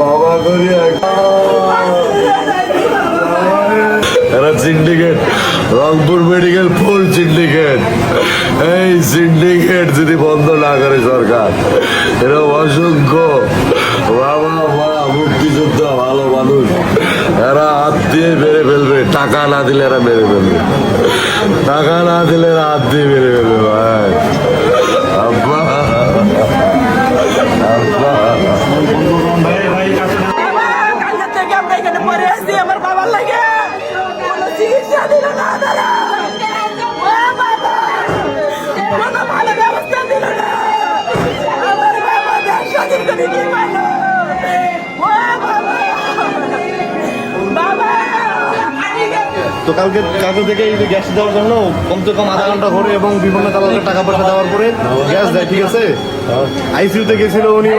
বাবা করি syndicate Rangpur medical full syndicate এই সিন্ডিকেট যদি বন্ধ না করে সরকার, এরা অসংখ্য। বাবা, মা, মুক্তিযোদ্ধা, ভালো মানুষ। এরা হাত দিয়ে মেরে ফেলবে, টাকা না দিলে এরা মেরে ফেলবে। টাকা না দিলে এরা হাত দিয়ে মেরে ফেলবে। এখানে পরে আসছি আমার বাবার লাগে। কোনো চিকিৎসা দিল না তারা কোনো ভালো ব্যবস্থা দিল না। আমার বাবা দেশ স্বাধীন করে নিয়ে গেল ও বাবা বাবা তো কালকে কালকে থেকে এই যে গ্যাস দেওয়ার জন্য কমসে কম আধা ঘণ্টা ধরে এবং বিভিন্ন তালাকে টাকা পয়সা দেওয়ার পরে গ্যাস দেয় ঠিক আছে? আইসিউতে গেছিল উনি।